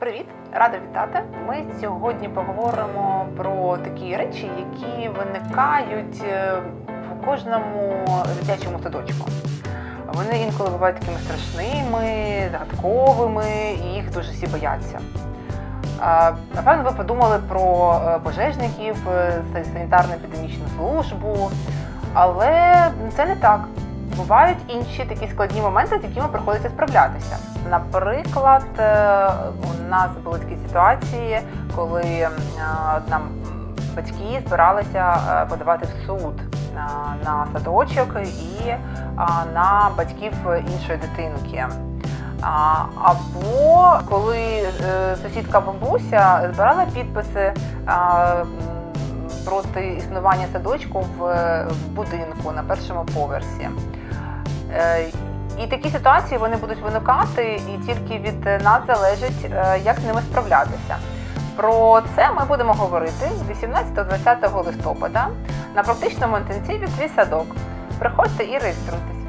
Привіт, рада вітати. Ми сьогодні поговоримо про такі речі, які виникають е, в кожному дитячому садочку. Вони інколи бувають такими страшними, загадковими, і їх дуже всі бояться. Е, Напевно, ви подумали про е, пожежників, санітарно-епідемічну службу, але це не так. Бувають інші такі складні моменти, з якими приходиться справлятися. Наприклад, е, у нас були такі ситуації, коли е, нам батьки збиралися е, подавати в суд на садочок і на батьків іншої дитинки. Або коли сусідка бабуся збирала підписи проти існування садочку в, будинку на першому поверсі. Е, І такі ситуації вони будуть виникати, і тільки від нас залежить, е, як з ними справлятися. Про це ми будемо говорити 18-20 листопада на практичному інтенсиві «Твій садок. Приходьте і реєструйтесь.